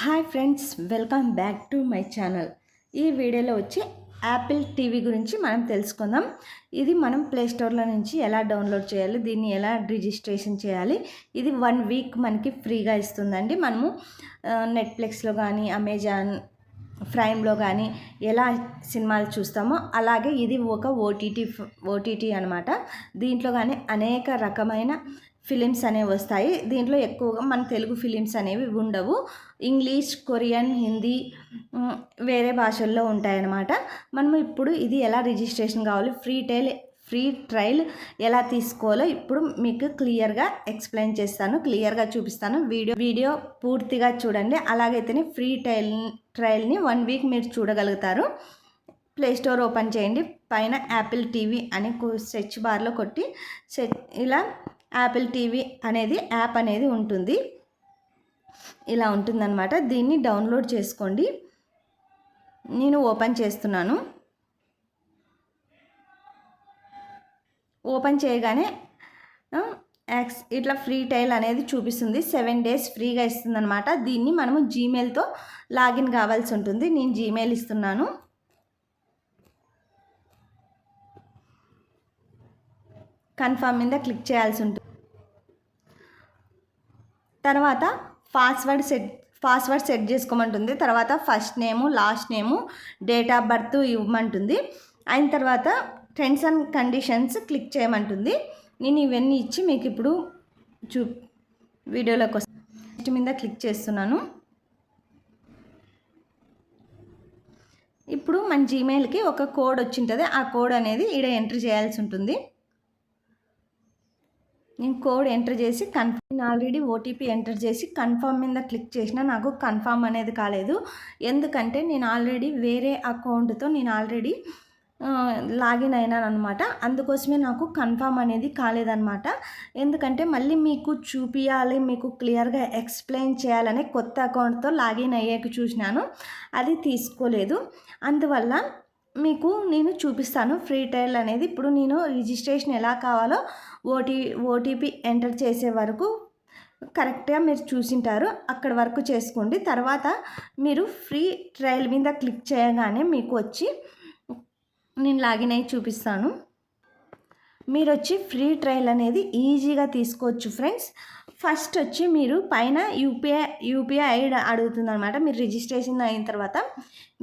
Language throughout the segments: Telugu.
Hi friends welcome back to my channel. ఈ వీడియోలో వచ్చి యాపిల్ టీవీ గురించి మనం తెలుసుకుందాం. ఇది మనం ప్లే స్టోర్లో నుంచి ఎలా డౌన్లోడ్ చేయాలి దీన్ని ఎలా రిజిస్ట్రేషన్ చేయాలి ఇది వన్ వీక్ మనకి ఫ్రీగా ఇస్తుందండి. మనము నెట్ఫ్లిక్స్లో కానీ అమెజాన్ ఫ్రైమ్లో కానీ ఎలా సినిమాలు చూస్తామో అలాగే ఇది ఒక ఓటీటీ ఓటీటీ అనమాట దీంట్లో కానీ అనేక రకమైన ఫిలిమ్స్ అనేవి వస్తాయి. దీంట్లో ఎక్కువగా మన తెలుగు ఫిలిమ్స్ అనేవి ఉండవు. ఇంగ్లీష్ కొరియన్ హిందీ వేరే భాషల్లో ఉంటాయన్నమాట. మనం ఇప్పుడు ఇది ఎలా రిజిస్ట్రేషన్ కావాలి ఫ్రీ టైల్ ఫ్రీ ట్రయల్ ఎలా తీసుకోవాలో ఇప్పుడు మీకు క్లియర్గా ఎక్స్ప్లెయిన్ చేస్తాను క్లియర్గా చూపిస్తాను. వీడియో వీడియో పూర్తిగా చూడండి. అలాగైతేనే ఫ్రీ ట్రయల్ ట్రయల్ని వన్ వీక్ మీరు చూడగలుగుతారు. ప్లే స్టోర్ ఓపెన్ చేయండి. పైన యాపిల్ టీవీ అని సెర్చ్ బార్లో కొట్టి ఇలా యాపిల్ టీవీ అనేది యాప్ అనేది ఉంటుంది. ఇలా ఉంటుందన్నమాట. దీన్ని డౌన్లోడ్ చేసుకోండి. నేను ఓపెన్ చేస్తున్నాను. ఓపెన్ చేయగానే యాక్స్ ఇట్లా ఫ్రీ టైల్ అనేది చూపిస్తుంది. సెవెన్ డేస్ ఫ్రీగా ఇస్తుంది అనమాట దీన్ని మనము జీమెయిల్తో లాగిన్ కావాల్సి ఉంటుంది. నేను జీమెయిల్ ఇస్తున్నాను. కన్ఫర్మ్ మీద క్లిక్ చేయాల్సి ఉంటుంది. తర్వాత పాస్వర్డ్ సెట్ పాస్వర్డ్ సెట్ చేసుకోమంటుంది. తర్వాత first name last name date of birth ఇవ్వమంటుంది. అయిన తర్వాత టెర్మ్స్ అండ్ కండిషన్స్ క్లిక్ చేయమంటుంది. నేను ఇవన్నీ ఇచ్చి మీకు ఇప్పుడు చూ వీడియోలోకి వస్తాను మీద క్లిక్ చేస్తున్నాను. ఇప్పుడు మన జీమెయిల్కి ఒక కోడ్ వచ్చింటుంది. ఆ కోడ్ అనేది ఈడ ఎంటర్ చేయాల్సి ఉంటుంది. నేను కోడ్ ఎంటర్ చేసి కన్ఫర్మ్ నేను ఆల్రెడీ ఓటీపీ ఎంటర్ చేసి కన్ఫర్మ్ మీద క్లిక్ చేసిన నాకు కన్ఫర్మ్ అనేది కాలేదు. ఎందుకంటే నేను ఆల్రెడీ వేరే అకౌంట్తో నేను ఆల్రెడీ లాగిన్ అయినాను అనమాట అందుకోసమే నాకు కన్ఫర్మ్ అనేది కాలేదన్నమాట. ఎందుకంటే మళ్ళీ మీకు చూపించాలి మీకు క్లియర్గా ఎక్స్ప్లెయిన్ చేయాలని కొత్త అకౌంట్తో లాగిన్ అయ్యాక చూసినాను. అది తీసుకోలేదు. అందువల్ల మీకు నేను చూపిస్తాను ఫ్రీ ట్రయల్ అనేది. ఇప్పుడు నేను రిజిస్ట్రేషన్ ఎలా కావాలో ఓటీ ఓటీపీ ఎంటర్ చేసే వరకు కరెక్ట్గా మీరు చూసింటారు. అక్కడ వరకు చేసుకోండి. తర్వాత మీరు ఫ్రీ ట్రయల్ మీద క్లిక్ చేయగానే మీకు వచ్చి నేను లాగిన్ అయ్యి చూపిస్తాను. మీరు వచ్చి ఫ్రీ ట్రయల్ అనేది ఈజీగా తీసుకోవచ్చు ఫ్రెండ్స్. ఫస్ట్ వచ్చి మీరు పైన యూపీఐ యూపీఐ ఐడి అడుగుతుంది అనమాట మీరు రిజిస్ట్రేషన్ అయిన తర్వాత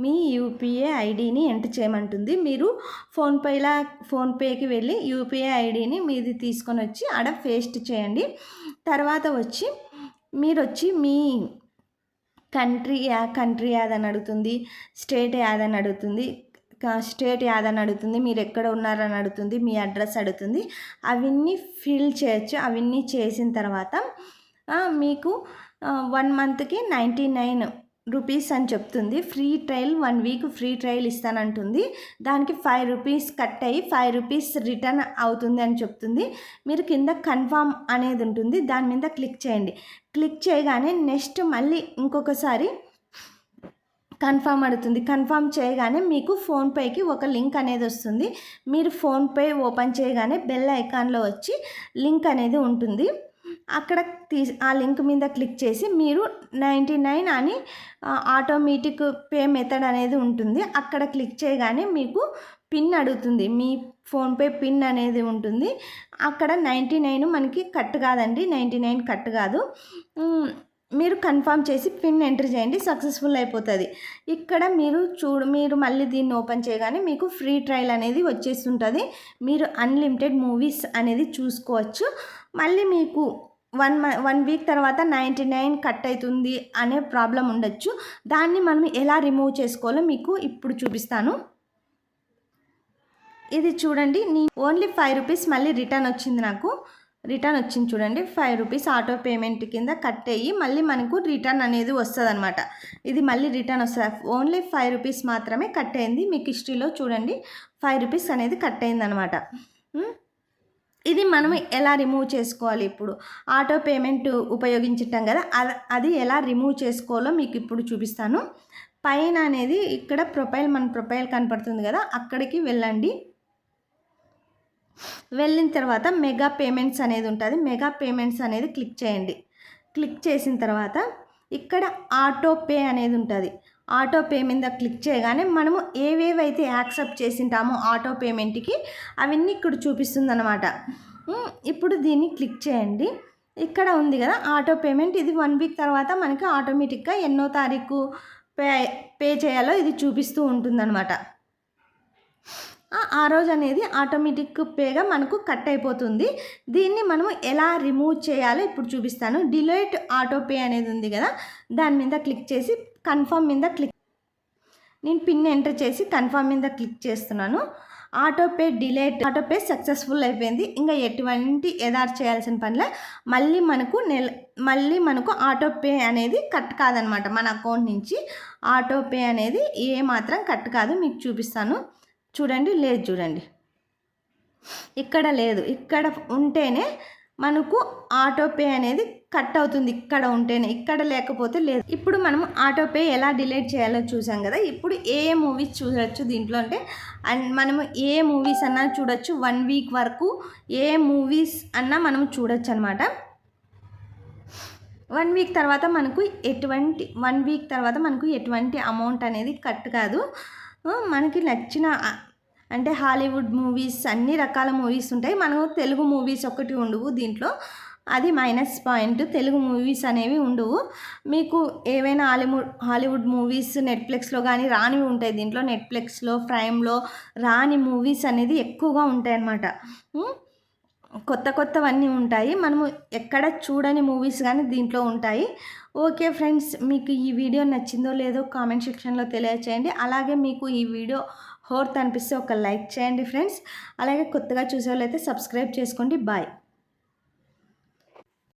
మీ యూపీఐ ఐడిని ఎంటర్ చేయమంటుంది. మీరు ఫోన్పేలా ఫోన్పేకి వెళ్ళి యూపీఐ ఐడిని మీది తీసుకొని వచ్చి ఆడ పేస్ట్ చేయండి. తర్వాత వచ్చి మీరు వచ్చి మీ కంట్రీ యా కంట్రీ యాదని అడుగుతుంది స్టేట్ యాదని అడుగుతుంది. స్టేట్ యాదని అడుగుతుంది మీరు ఎక్కడ ఉన్నారని అడుగుతుంది మీ అడ్రస్ అడుగుతుంది. అవన్నీ ఫిల్ చేయొచ్చు. అవన్నీ చేసిన తర్వాత మీకు వన్ మంత్కి నైంటీ నైన్ రూపీస్ అని చెప్తుంది. Free trial one week free trial ఇస్తానంటుంది. దానికి ఫైవ్ రూపీస్ కట్ అయ్యి ఫైవ్ రూపీస్ రిటర్న్ అవుతుంది అని చెప్తుంది. మీరు కింద కన్ఫామ్ అనేది ఉంటుంది. దాని మీద క్లిక్ చేయండి. క్లిక్ చేయగానే నెక్స్ట్ మళ్ళీ ఇంకొకసారి కన్ఫామ్ అడుగుతుంది. కన్ఫామ్ చేయగానే మీకు ఫోన్పేకి ఒక లింక్ అనేది వస్తుంది. మీరు ఫోన్పే ఓపెన్ చేయగానే బెల్ ఐకాన్లో వచ్చి లింక్ అనేది ఉంటుంది. అక్కడ తీ ఆ లింక్ మీద క్లిక్ చేసి మీరు నైంటీ నైన్ అని ఆటోమేటిక్ పే మెథడ్ అనేది ఉంటుంది. అక్కడ క్లిక్ చేయగానే మీకు పిన్ అడుగుతుంది. మీ ఫోన్పే పిన్ అనేది ఉంటుంది. అక్కడ నైంటీ నైన్ మనకి కట్ కాదండి. నైంటీ నైన్ కట్ కాదు. మీరు కన్ఫర్మ్ చేసి పిన్ ఎంటర్ చేయండి సక్సెస్ఫుల్ అయిపోతుంది. ఇక్కడ మీరు చూడు మీరు మళ్ళీ దీన్ని ఓపెన్ చేయగానే మీకు ఫ్రీ ట్రయల్ అనేది వచ్చేస్తుంటుంది. మీరు అన్లిమిటెడ్ మూవీస్ అనేది చూసుకోవచ్చు. మళ్ళీ మీకు వన్ మ వన్ వీక్ తర్వాత నైంటీ నైన్ కట్ అవుతుంది అనే ప్రాబ్లం ఉండొచ్చు. దాన్ని మనం ఎలా రిమూవ్ చేసుకోవాలో మీకు ఇప్పుడు చూపిస్తాను. ఇది చూడండి నీ ఓన్లీ ఫైవ్ రూపీస్ మళ్ళీ రిటర్న్ వచ్చింది నాకు. రిటర్న్ వచ్చింది చూడండి. ఫైవ్ రూపీస్ ఆటో పేమెంట్ కింద కట్ అయ్యి మళ్ళీ మనకు రిటర్న్ అనేది వస్తుంది అనమాట ఇది మళ్ళీ రిటర్న్ వస్తుంది. ఓన్లీ ఫైవ్ రూపీస్ మాత్రమే కట్ అయింది. మీకు హిస్టరీలో చూడండి. ఫైవ్ రూపీస్ అనేది కట్ అయింది అనమాట ఇది మనం ఎలా రిమూవ్ చేసుకోవాలి ఇప్పుడు? ఆటో పేమెంట్ ఉపయోగించటం కదా. అది అది ఎలా రిమూవ్ చేసుకోవాలో మీకు ఇప్పుడు చూపిస్తాను. పైన అనేది ఇక్కడ ప్రొఫైల్ మన ప్రొఫైల్ కనపడుతుంది కదా. అక్కడికి వెళ్ళండి. వెళ్ళిన తర్వాత మెగా పేమెంట్స్ అనేది ఉంటుంది. మెగా పేమెంట్స్ అనేది క్లిక్ చేయండి. క్లిక్ చేసిన తర్వాత ఇక్కడ ఆటో పే అనేది ఉంటుంది. ఆటో పే మీద క్లిక్ చేయగానే మనము ఏవేవైతే యాక్సెప్ట్ చేసింటామో ఆటో పేమెంట్కి అవన్నీ ఇక్కడ చూపిస్తుంది అనమాట ఇప్పుడు దీన్ని క్లిక్ చేయండి. ఇక్కడ ఉంది కదా ఆటో పేమెంట్. ఇది వన్ వీక్ తర్వాత మనకి ఆటోమేటిక్గా ఎన్నో తారీఖు పే పే చేయాలో ఇది చూపిస్తూ ఉంటుందన్నమాట. ఆ రోజు అనేది ఆటోమేటిక్ పేగా మనకు కట్ అయిపోతుంది. దీన్ని మనం ఎలా రిమూవ్ చేయాలో ఇప్పుడు చూపిస్తాను. డిలేట్ ఆటో పే అనేది ఉంది కదా దాని మీద క్లిక్ చేసి కన్ఫర్మ్ మీద క్లిక్ నేను పిన్ ఎంటర్ చేసి కన్ఫర్మ్ మీద క్లిక్ చేస్తున్నాను. ఆటోపే డిలేట్ ఆటోపే సక్సెస్ఫుల్ అయిపోయింది. ఇంకా ఎటువంటి ఎదార్ చేయాల్సిన పనిలే. మళ్ళీ మనకు నెల మళ్ళీ మనకు ఆటోపే అనేది కట్ కాదనమాట. మన అకౌంట్ నుంచి ఆటోపే అనేది ఏ మాత్రం కట్ కాదు. మీకు చూపిస్తాను. చూడండి లేదు చూడండి. ఇక్కడ లేదు. ఇక్కడ ఉంటేనే మనకు ఆటోపే అనేది కట్ అవుతుంది. ఇక్కడ ఉంటేనే. ఇక్కడ లేకపోతే లేదు. ఇప్పుడు మనం ఆటో పే ఎలా డిలీట్ చేయాలో చూసాం కదా. ఇప్పుడు ఏ మూవీస్ చూడొచ్చు దీంట్లో అంటే అండ్ మనము ఏ మూవీస్ అన్నా చూడొచ్చు. వన్ వీక్ వరకు ఏ మూవీస్ అన్నా మనం చూడొచ్చు అనమాట వన్ వీక్ తర్వాత మనకు ఎటువంటి వన్ వీక్ తర్వాత మనకు ఎటువంటి అమౌంట్ అనేది కట్ కాదు. మనకి నచ్చిన అంటే హాలీవుడ్ మూవీస్ అన్ని రకాల మూవీస్ ఉంటాయి. మనకు తెలుగు మూవీస్ ఒకటి ఉండవు దీంట్లో. అది మైనస్ పాయింట్. తెలుగు మూవీస్ అనేవి ఉండవు. మీకు ఏవైనా హాలీవుడ్ హాలీవుడ్ మూవీస్ నెట్ఫ్లిక్స్లో కానీ రానివి ఉంటాయి. దీంట్లో నెట్ఫ్లిక్స్లో ప్రైమ్లో రాని మూవీస్ అనేది ఎక్కువగా ఉంటాయి అన్నమాట కొత్త కొత్తవన్నీ ఉంటాయి. మనము ఎక్కడ చూడని మూవీస్ కానీ దీంట్లో ఉంటాయి. ఓకే ఫ్రెండ్స్ మీకు ఈ వీడియో నచ్చిందో లేదో కామెంట్ సెక్షన్లో తెలియచేయండి. అలాగే మీకు ఈ వీడియో హోర్త్ అనిపిస్తే ఒక లైక్ చేయండి ఫ్రెండ్స్. అలాగే కొత్తగా చూసే వాళ్ళైతే సబ్స్క్రైబ్ చేసుకోండి. బాయ్.